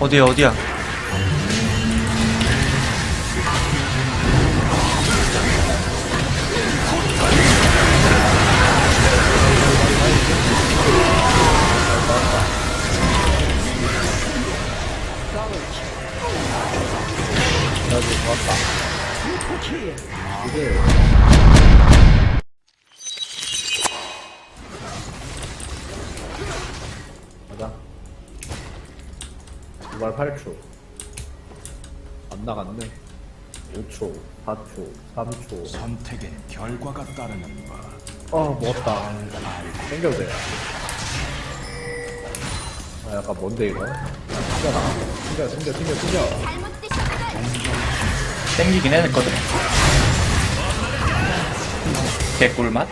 어디야 어디야 그래도 좋았다. 두발 8초. 안 나갔네. 5초, 4초, 3초. 선택엔 결과가 따르는 바. 어, 먹었다. 땡겨도 돼. 아, 약간 뭔데, 이거? 튕겨나. 튕겨, 튕겨, 튕겨, 튕겨. 땡기긴 해냈거든 개꿀맛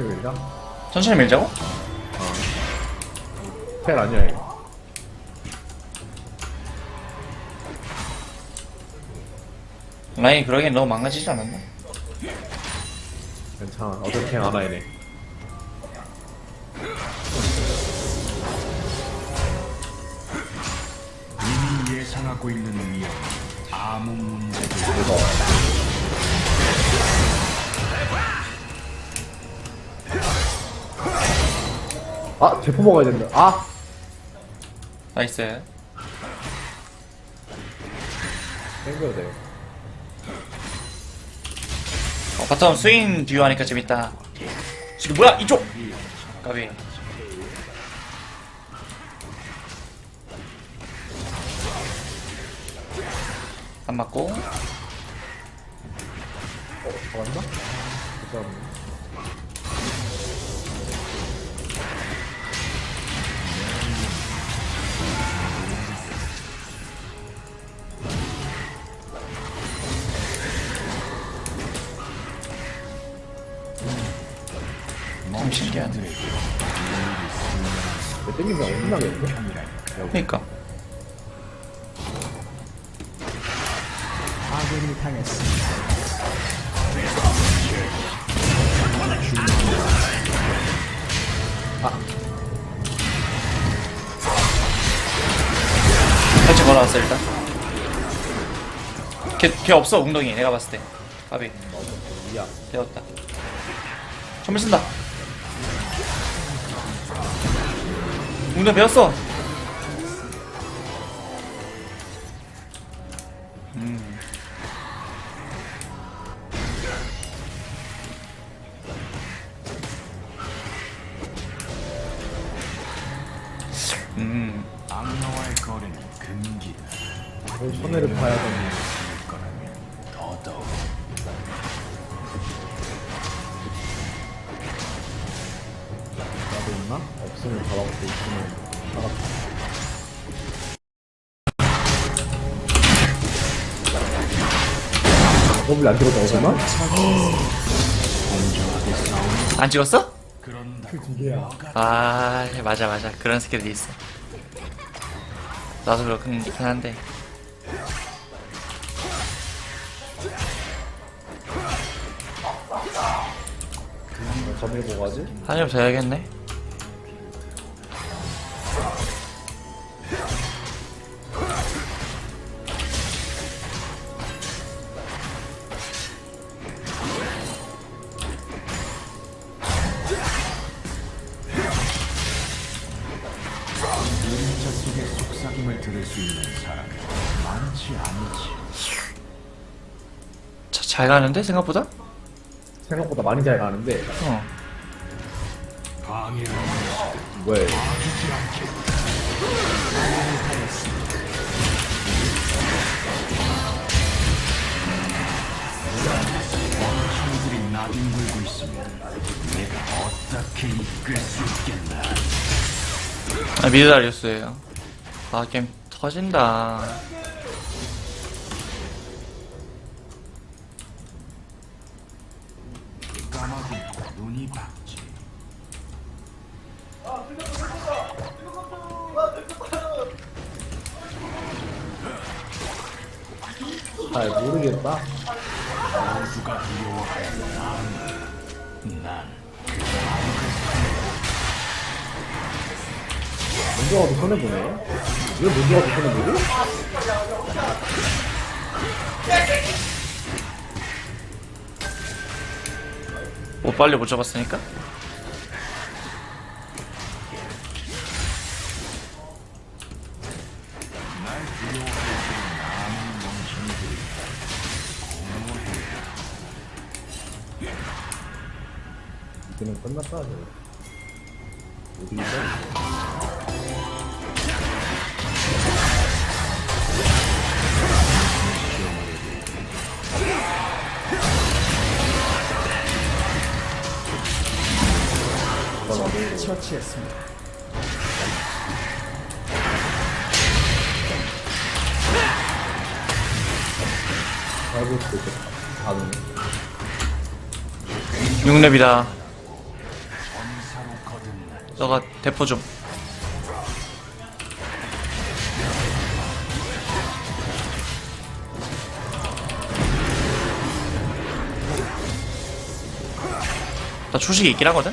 밀자. 천천히 밀자고? 펠 아니야, 이거. 라인이 그러기엔 너무 망가지지 않았나? 괜찮아. 어떻게 안 하이네. 이미 예상하고 있는 위험. 아무 문제도 이거. 아, 대포 먹어야 된다. 아! 나이스 땡겨도 돼. 어, 바텀 스윙 듀오 하니까 재밌다 지금 뭐야 이쪽 까비 안 맞고 어, 잡았나? 못 잡았네. 좀 신기하네 왜 땡기면 안 끝나겠는데? 그니까. 아군이 당했습니다. 같이 걸어왔어 일단. 걔, 걔 없어 웅덩이 내가 봤을 때. 까비. 이야. 되었다. 전멸 쓴다 웅덩이 배웠어 음. 음. 악마와의 거래는 금기다. 뭐 손해를 봐야 되는. 2층을 가봤고 2층을 가봤고 더블 안 찍었다 설마? 안 찍었어? 아 맞아 맞아 그런 스킬이 있어 나도 그렇긴 한데 더블 보고 뭐 가지? 한입 더 해야겠네 들을 수 있는 사람이 많지 않지. 자, 잘 가는데 생각보다? 생각보다 많이 잘 가는데, 어 방해를 왜? 나뒹굴고 있으면 내가 어떻게 이끌 수 있겠나? 아, 미드 다리우스예요 아 게임 터진다 까마귀 눈이 박지. 잘 모르겠다. 모두가 두려워하는 난, 난 문제가 더 손해보네. 왜 문제가 더 손해보지? 못 빨리 못 잡았으니까 이제는 끝났다, 저. 어디 있어? 처치했습니다. 알고 수도 있겠다. 아, 네. 6렙이다 전사로 거듭나 너가 대포 좀 나 초식이 있긴 하거든?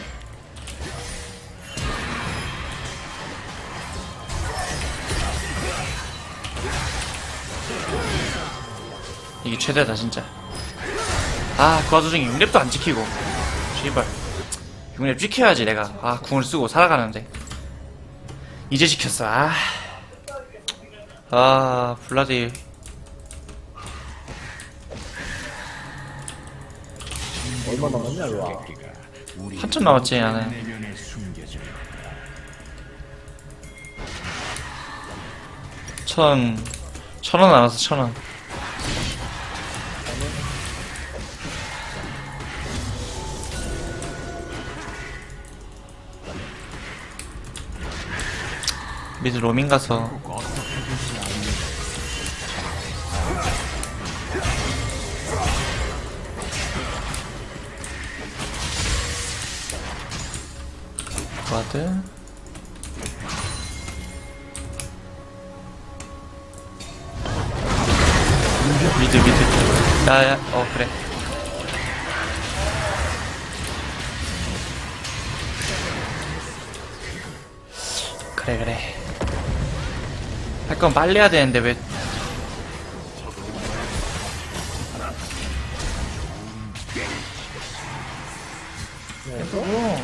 이게 최대다 진짜. 아그 와중에 6렙도 안 지키고. 제발. 6렙 지켜야지 내가. 아 궁을 쓰고 살아가는데. 이제 지켰어. 아, 아 블라디 얼마 남았냐. 우리 한참 남았지 나는 천, 천원 남았어, 천 원. 미드 로밍 가서. 와드? 미드 미드. 야야 어 그래. 그래 그래 할 건 빨리 해야 되는데 왜 어.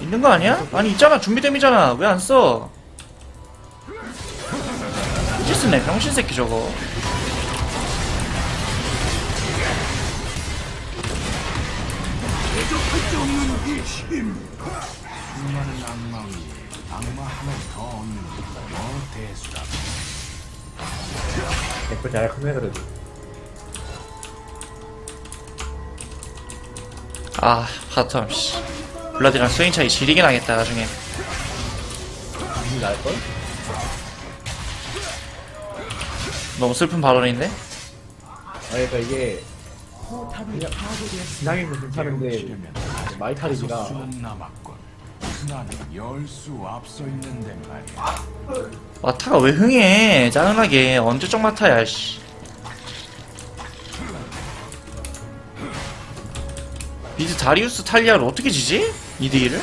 있는 거 아니야? 아니 있잖아 준비됨이잖아 왜 안 써? 이제 쓰네 병신 새끼 저거 수 많은 악마 위에 악마 하나 더 얻는 너 대수라 예쁘 잘 크네, 그래도. 아 바텀 씨 블라디랑 스윙 차이 지리게 나겠다 나중에 이 날걸? 너무 슬픈 발언인데? 아니, 그니까 이게. 그냥, 기상이면 괜찮은데, 마이탈이지가. 수는 남았군 나는 열수 앞서 있는데 말이야 마타가 왜 흥해 짜증나게 언제적 마타야 씨 미드 다리우스 탈리아를 어떻게 지지? 2대1을?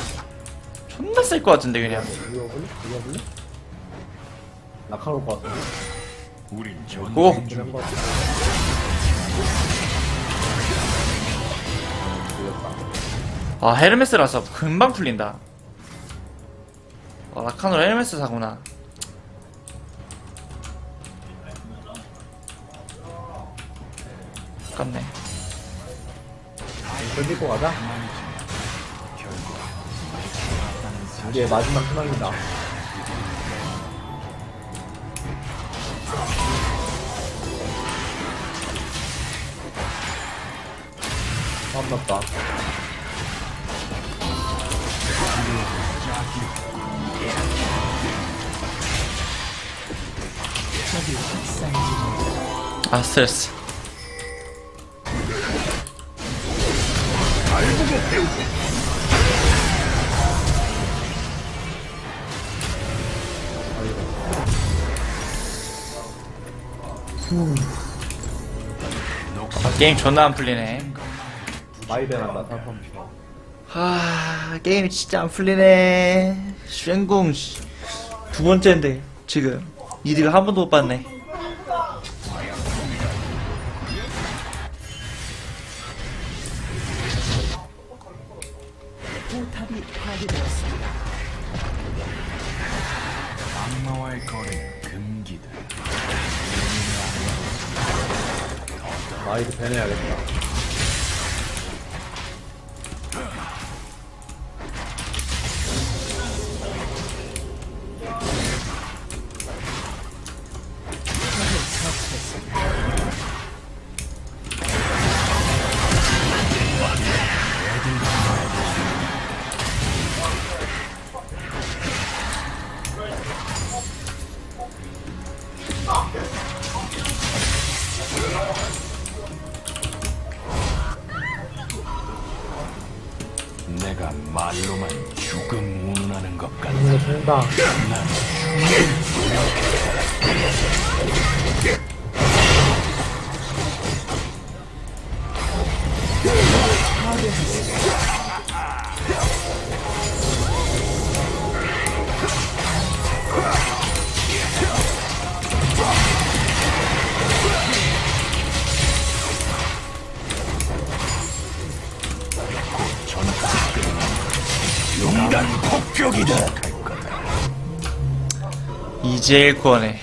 존나 셀 것 같은데 그냥 이거 볼래? 이거 볼래? 낙하로 봤어. 우린 전 오! 보였다. 아 헤르메스라서 금방 풀린다 아 라카노 헤르메스 사구나 아깝네 끌고 가자. 이게 마지막 희망이다. 땀 났다. 아 스트레스. 아, 게임 존나 안 풀리네. 아 게임이 진짜 안 풀리네. 씨. 두 번째인데 지금 이득을 한 번도 못 봤네 내가 말로만 죽음 운운하는 것 같다. 이거 된다. 용단 제일 구원해.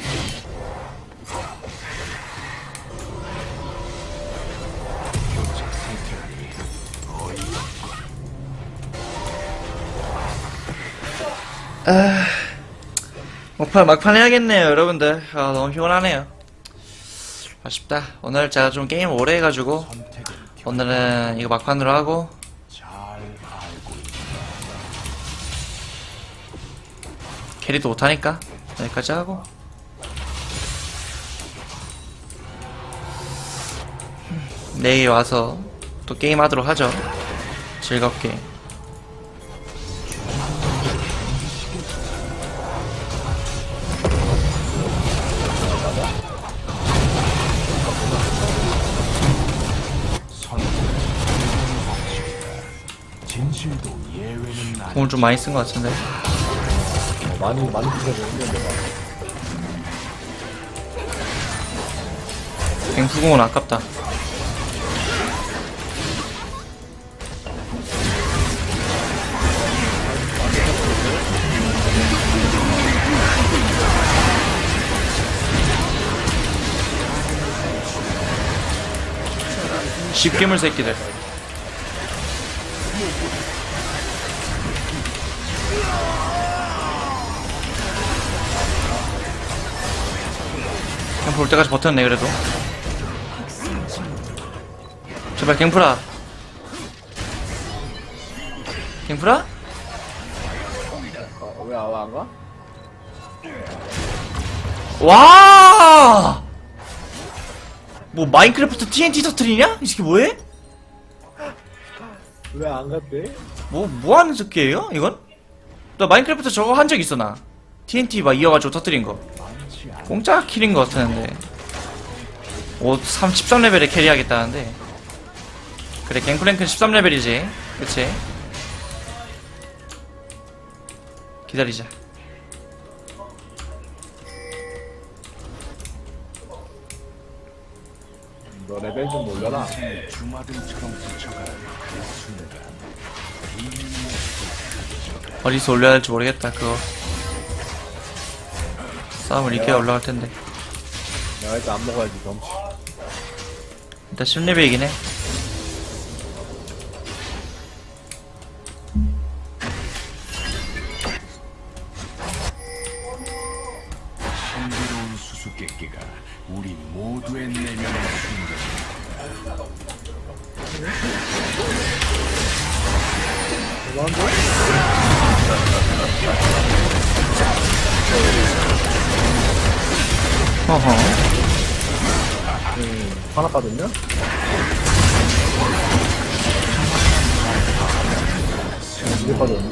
아, 막판 막판 해야겠네요 여러분들. 아 너무 피곤하네요. 아쉽다. 오늘 제가 좀 게임 오래 해가지고 오늘은 이거 막판으로 하고. 캐리도 못하니까 여기까지 하고. 내일 와서 또 게임 하도록 하죠. 즐겁게. 공을 좀 많이 쓴 것 같은데. 어, 많이, 많이 드셔보는데, 내가. 뱅프공은 아깝다 집괴물 새끼들 그냥 볼 때까지 버텼네 그래도 제발? 어, 왜, 안 가? 와! 뭐 마인크래프트 TNT 터트리냐? 이 새끼 뭐해? 왜 안 갔대? 뭐, 뭐 하는 새끼예요 이건? 나 마인크래프트 저거 한 적 있어 나 TNT 막 이어가지고 터트린 거 공짜 킬인 거 같았는데. 오 3, 13레벨에 캐리하겠다는데. 그래 갱플랭크는 13레벨이지. 그치? 기다리자. 너 레벨 좀 올려라. 어디서 올려야 할지 모르겠다 그거 싸움을 이겨야 올라갈 텐데 내가 일단 안 먹어야지, 점수. 일단 10레벨이긴 해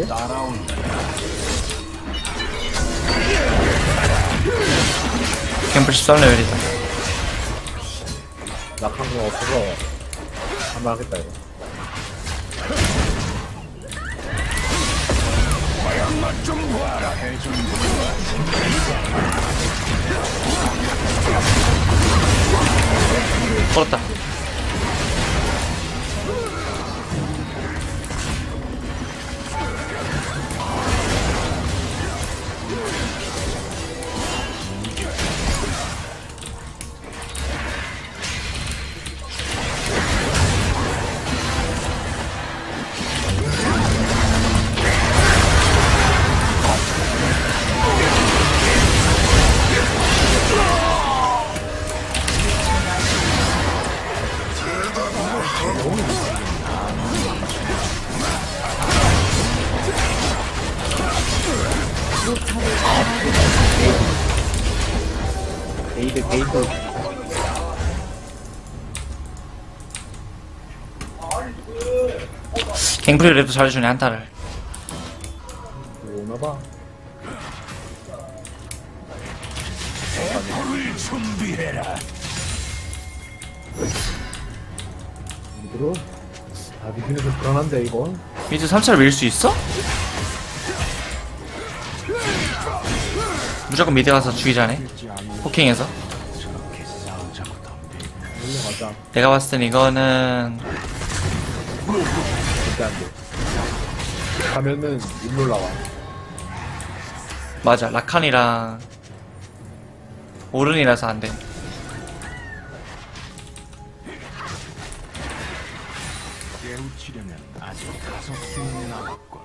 따라온다. 캠프 13레벨이다 낙한 거 없어서 한번 하겠다, 이거. 걸었다. 갱플리 랩도 잘해주네 한타를. 오나봐 미드로 아 미드는 좀 불안한데 이거 미드 3차를 밀 수 있어? 무조건 미드 가서 죽이자네. 올라가자 내가 봤을 땐 이거는 절대 안 돼. 가면은 일 올라와. 맞아 라칸이랑 오른이라서 안 돼. 깨우치려면 아직 다섯 수는 남았군.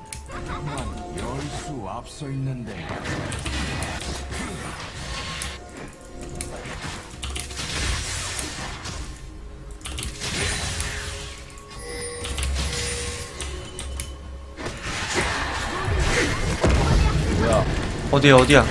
난 열수 앞서 있는데 어디야 어디야?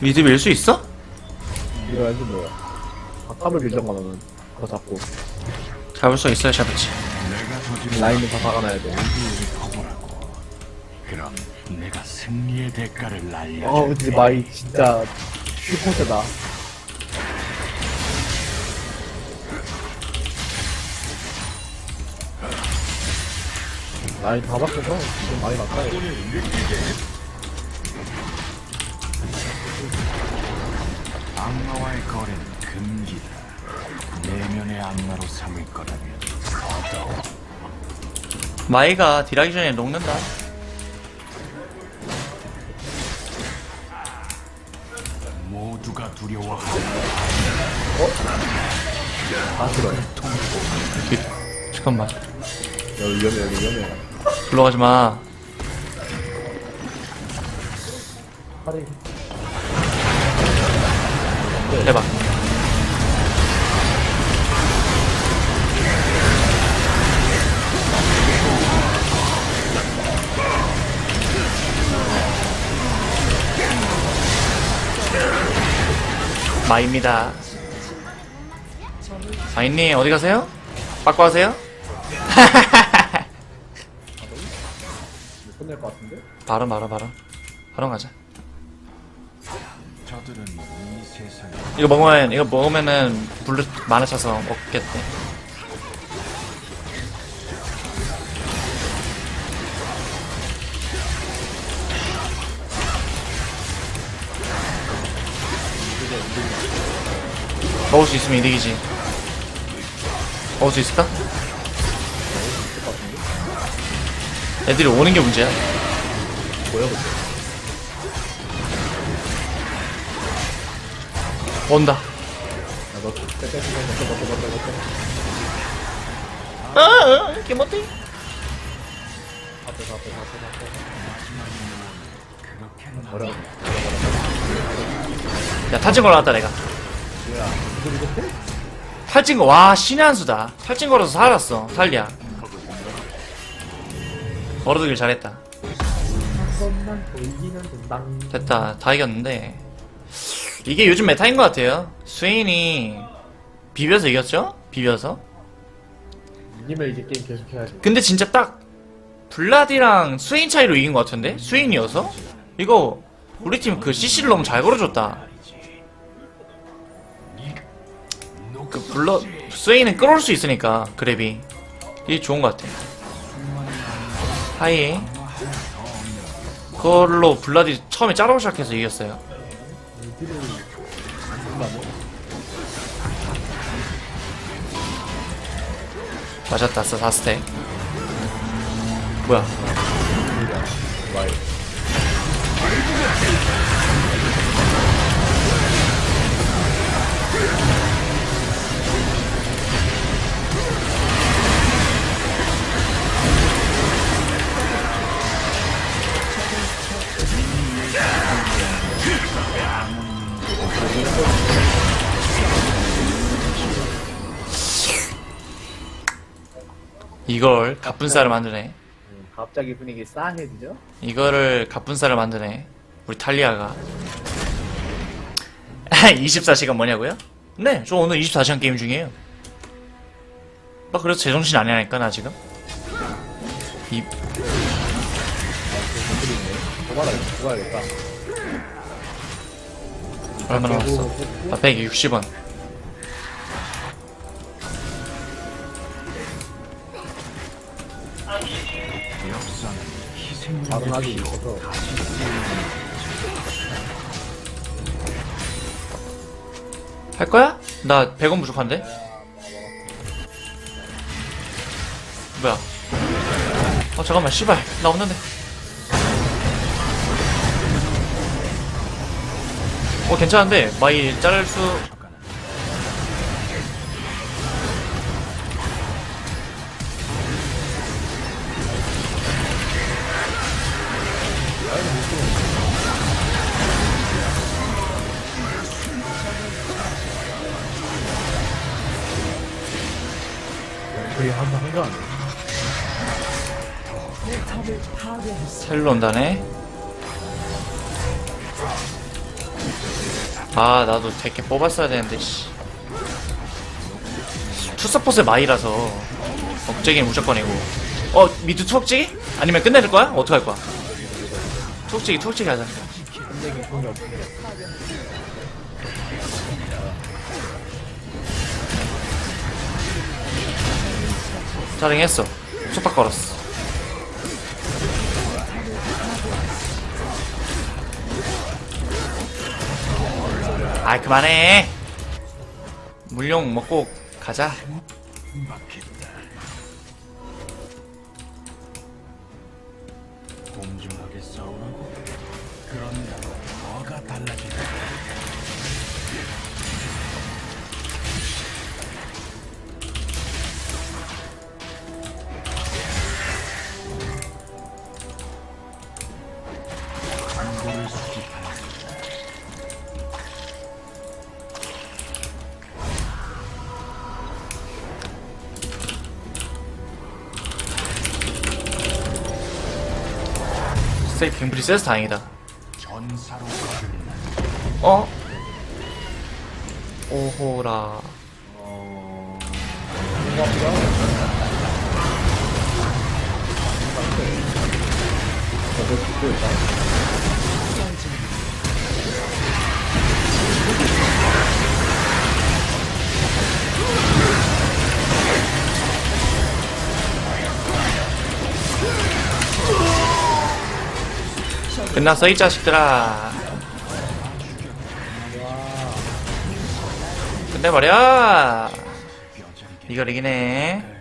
미드 밀 수 있어? 이거야지 뭐야 바텀을 밀던 거는 그거 잡고 잡을 수 있어야 잡을지. 라인을 다 박아놔야 돼. 그럼 내가 승리의 대가를 날려 어, 근데 마이 진짜 슈퍼세다. 라인 다 바꿔서 좀 많이 바꿔야 돼. 악마와의 거래는 금기다. 내면의 악마로 삼을 거라면 더더욱 마이가 딜하기 전에 녹는다. 모두가 두려워하는 다 싫어요. 뒤. 잠깐만. 여기 위험해, 여기 위험해. 불러가지 마. 팔이. 대박. 마입니다. 마이님 어디 가세요? 빠꾸 하세요? 끝낼 것 같은데? 바로 바로 바로 바로 가자. 이 이거 먹으면 이거 먹으면은 블루 만화 차서 먹겠대. 먹을 수 있으면 이득이지 먹을 수 있을까? 애들이 오는 게 문제야 뭐야 근데 온다 아, 아 이게 못해. 야, 타진 걸 나왔다, 내가. 뭐야, 이거 이렇게? 탈진 거, 와, 신의 한 수다. 탈진 걸어서 살았어, 탈리야. 걸어두길 잘했다. 한 번만. 됐다, 다 이겼는데. 이게 요즘 메타인 것 같아요. 스웨인이 비벼서 이겼죠? 비벼서? 이기면 이제 게임 계속 해야지. 근데 진짜 딱 블라디랑 스웨인 차이로 이긴 것 같은데? 스웨인이어서? 이거 우리 팀 그 CC를 너무 잘 걸어줬다. 그 블러 스웨인은 끌어올 수 있으니까 그랩이 이게 좋은 것 같아. 하이. 그걸로 블라디 처음에 짜라고 시작해서 이겼어요. 맞았다, 써 4스택. 뭐야? 이걸 갑분싸를 만드네. 음, 갑자기 분위기 싸해지죠? 이거를 갑분싸를 만드네. 우리 탈리아가. 24시간 뭐냐고요? 네, 저 오늘 24시간 게임 중이에요. 나 그래서 제정신 아니라니까, 나 지금. 이, 도발하겠다. 도발하겠다. 얼마 남았어? 나 160원. 아기 있어서. 할 거야? 나 100원 부족한데? 뭐야? 아, 잠깐만, 씨발. 나 없는데. 어, 괜찮은데? 마이 자를 수, 셀로 온다네. 아, 나도 되게 뽑았어야 되는데, 씨. 투서폿의 마이라서, 억제기는 무조건이고. 어, 미드 투억제기? 아니면 끝내줄 거야? 어떡할 거야? 투억제기, 투억제기 하자. 짜증했어. 속박 걸었어. 아, 그만해. 물용 먹고 가자. 스테이크 갱플이 세서 다행이다. 어? 오호라. 끝났어, 이 자식들아. 끝내버려! 이걸 이기네.